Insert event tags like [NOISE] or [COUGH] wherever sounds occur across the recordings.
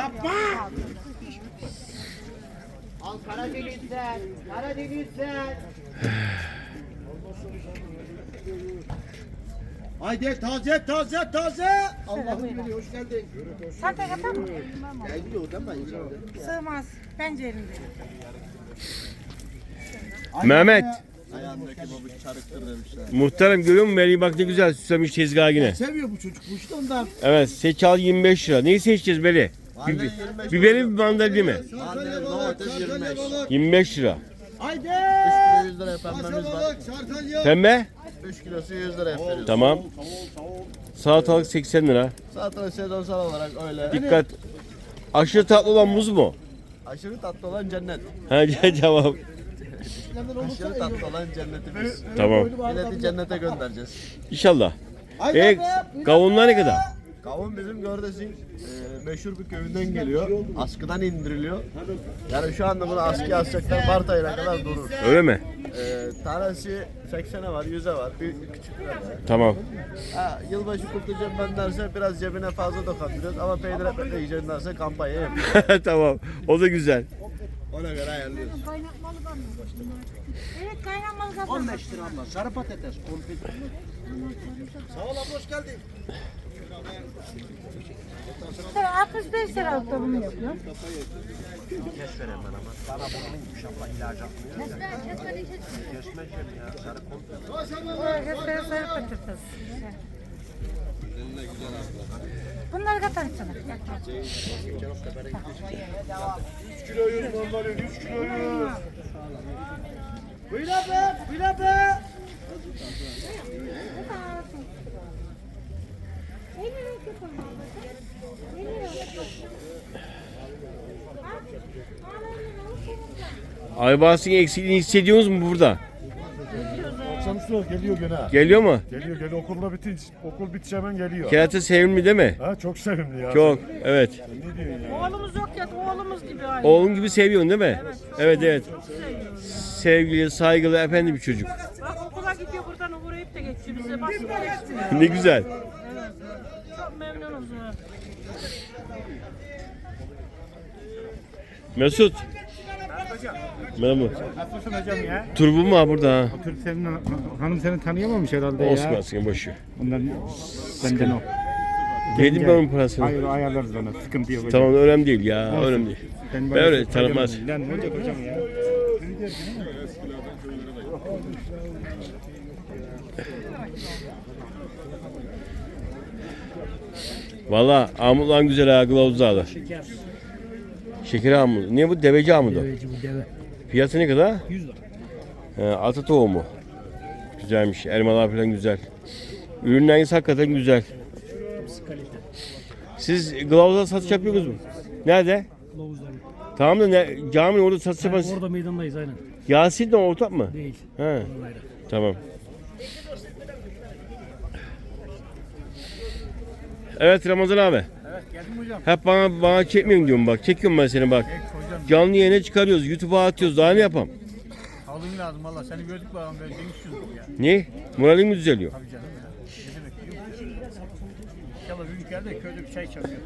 Yapma. Al Karadeniz'den. Karadeniz'den. Haydi taze taze taze. Allah'ım veriyor hoş geldin. Sen tek atar mı? Geldi oradan ben. Sığmaz. Bence elinde. Mehmet. Ayağındaki babuş çarıktır demişler. Muhtarım görüyor musun Meleği bak ne güzel süslemiş tezgahı yine. Seviyor bu çocuk bu işte ondan. Evet seçal 25 lira. Neyi seçeceğiz Meli? Bi- 25 Biberi mi mandalina mi? Mandalina domates 25. 25 lira. Haydi. 100 lira pembemiz var. Pembe? 3 kilosu 100 lira veriyoruz. Tamam. Salatalık 80 lira. Zaten sezonsal olarak öyle. Dikkat. Aşırı tatlı olan muz mu? Aşırı tatlı olan cennet. Ha [LAUGHS] tamam. Aşırı tatlı olan cennetimiz. Tamam. Milleti cennete göndereceğiz. İnşallah. Haydi E, kavunlar ne kadar? Kavun bizim Gördes'in e, meşhur bir köyünden geliyor. Askıdan indiriliyor. Yani şu anda bunu askıya asacaklar Mart ayına kadar durur. Öyle mi? E, tanesi 80'e var, 100'e var. Bir küçükler var. Tamam. Ha, yılbaşı kutlayacağım ben derse biraz cebine fazla dokandırıyoruz ama peynir ekmekle yiyeceğim derse kampanya yapıyor. [LAUGHS] tamam. O da güzel. Ona göre ayarlıyoruz. Kaynatmalı var mı? Evet kaynatmalı var. 15 lira abla. Sarı patates. Konfit. Sağ ol abla hoş geldin. Tabii 65 lira da bunu yapıyor. Oraya gösteriyor sarı patates. Bunları katar içine. Buyur abi. Buyur abi. Aybas'ın eksikliğini hissediyorsunuz mu burada? Çalışıyor geliyor gene. Geliyor mu? Geliyor geliyor okulda bitin okul bitince hemen geliyor. Kerata sevimli değil mi? Ha çok sevimli ya. Çok. Evet. Ne diyorsun ya? Oğlumuz yok ya oğlumuz gibi aynı. Oğlum gibi seviyorsun değil mi? Evet evet. Sevgili, saygılı, efendi bir çocuk. Bak okula gidiyor buradan uğrayıp da geçiyor bize. Bak geçmiyor. [LAUGHS] Ne güzel. Çok memnunuz. ha. Merhaba. Nasılsın hocam ya? Turbu mu ha burada ha? Otur senin hanım seni tanıyamamış herhalde Olsun ya. olsun boş ver. Ondan benden o. Yedim ben onun parasını. Hayır ayarlarız onu. Sıkıntı yok. Tamam önemli değil ya. Önemli değil. Ben, Ben öyle tanımaz. Lan ne olacak hocam ya? Valla amutlan güzel ha kılavuzlarla. Şeker. Şeker amut. Ne bu? Deveci amudu. Fiyatı ne kadar? 100 lira. He, ata tohumu. Güzelmiş. Elmalar falan güzel. Ürünleriniz hakikaten güzel. Siz kılavuzda satış yapıyorsunuz mu? Nerede? Tamam da ne, cami orada satış yapan... Orada meydandayız aynen. Yasin de ortak mı? Değil. He. Tamam. Evet Ramazan abi. Evet geldim hocam. Hep bana bana çekmiyorsun diyorum bak. Çekiyorum ben seni bak. hocam. Canlı yayına çıkarıyoruz. YouTube'a atıyoruz. Daha ne yapalım? Sağlığın lazım valla. Seni gördük bakalım böyle gençsin ya. Ne? Moralin mi düzeliyor? Tabii canım ya. Ne demek biliyor musun? İnşallah ülkede köyde bir çay çakıyor.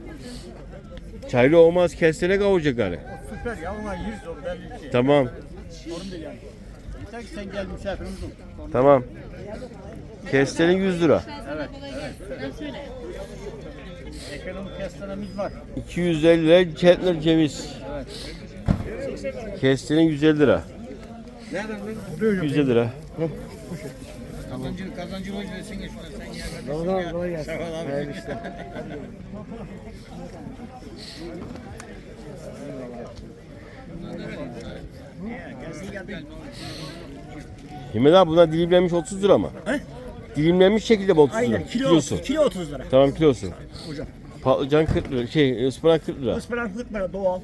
Çaylı olmaz. Kestene kavuracak gari. O süper ya. Onlar yüz o belli bir şey. Tamam. Sorun değil yani. Yeter ki sen gel misafirimiz ol. Tamam. Kestene 100 lira. Ekonomik kestanemiz var. 250 lira Chetler ceviz. Kestene 150 lira. 150 lira. Kazancı, kazancı hoş versin şuna sen gel. Kolay kolay gelsin. Sağ ol abi. Himmet abi bunlar dilimlenmiş 30 lira mı? Dilimlenmiş şekilde mi 30 lira? Aynen kilo, Kilosu. kilo 30 lira. Tamam kilosu. Hocam. Patlıcan 40 lira. Şey ıspanak 40 lira. Ispanak 40 lira doğal.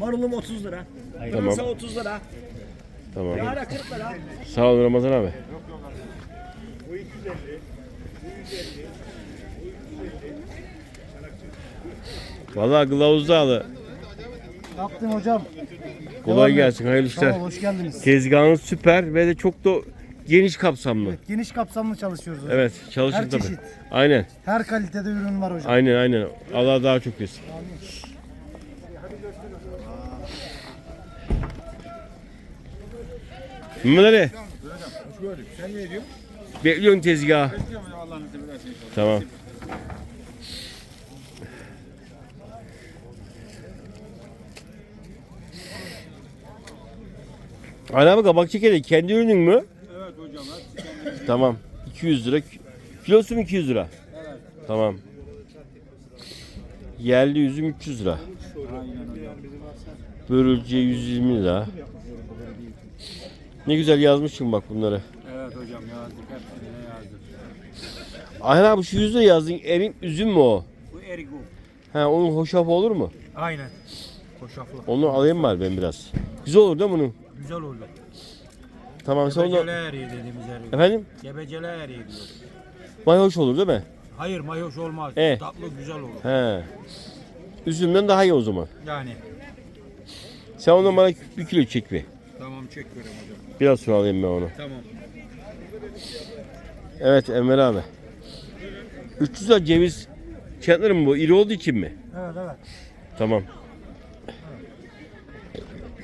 Marulum 30 lira. Tamam. Pırasa 30 lira. Tamam. Yara 40 lira. Sağ ol Ramazan abi. Vallahi kılavuzda alı. Yaptım hocam. Kolay gelsin, hayırlı Sağ ol, işler. hoş geldiniz. Tezgahınız süper ve de çok da geniş kapsamlı. Geniş kapsamlı çalışıyoruz hocam. Evet, çalışın Her tabii. çeşit. Aynen, Her kalitede ürün var hocam. aynen, aynen. Allah daha çok versin. Mehmet Ali. Hoş gördük. Sen ne diyorsun? Bekliyorum tezgahı. Bekliyorum ya Allah'ın izniyle. Tamam. Abi kabak çekeri kendi ürünün mü? Tamam. 200 lira. Kilosu mu 200 lira? Evet. Tamam. Yerli üzüm 300 lira. Börülce 120 lira. Ne güzel yazmışsın bak bunları. Evet hocam yazdık. Hepsine yazdık. Ayhan abi şu 100 lira yazdın. Erin üzüm mü o? Bu erigo. Ha onun hoşafı olur mu? Aynen. Koşaflı. Onu alayım bari ben biraz. Güzel olur değil mi bunun? Güzel oldu. Tamam sen onu... Gebecele eriği dediğimiz eriği. Efendim? Gebecele eriği diyor. Mayhoş olur değil mi? Hayır mayoş olmaz. E. Tatlı güzel olur. He. Üzümden daha iyi o zaman. Yani. Sen ondan bana bir kilo çek bir. Tamam çek vereyim hocam. Biraz sonra alayım ben onu. Tamam. Evet Enver abi. 300 lira ceviz çatları mı bu? İri olduğu için mi? Evet evet. Tamam.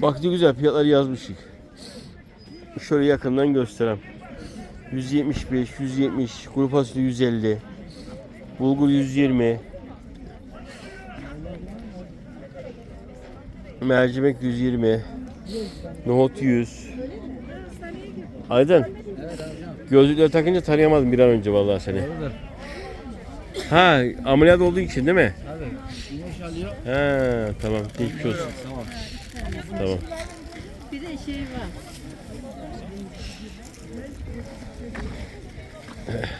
Bak ne güzel fiyatları yazmışık. Şöyle yakından göstereyim. 175, 170, kuru fasulye 150, bulgur 120, mercimek 120, nohut 100. Aydın. Gözlükleri takınca tanıyamadım bir an önce vallahi seni. Ha ameliyat olduğu için değil mi? Ha tamam geçmiş olsun. Tamam. Bir de şey var. Buyurun.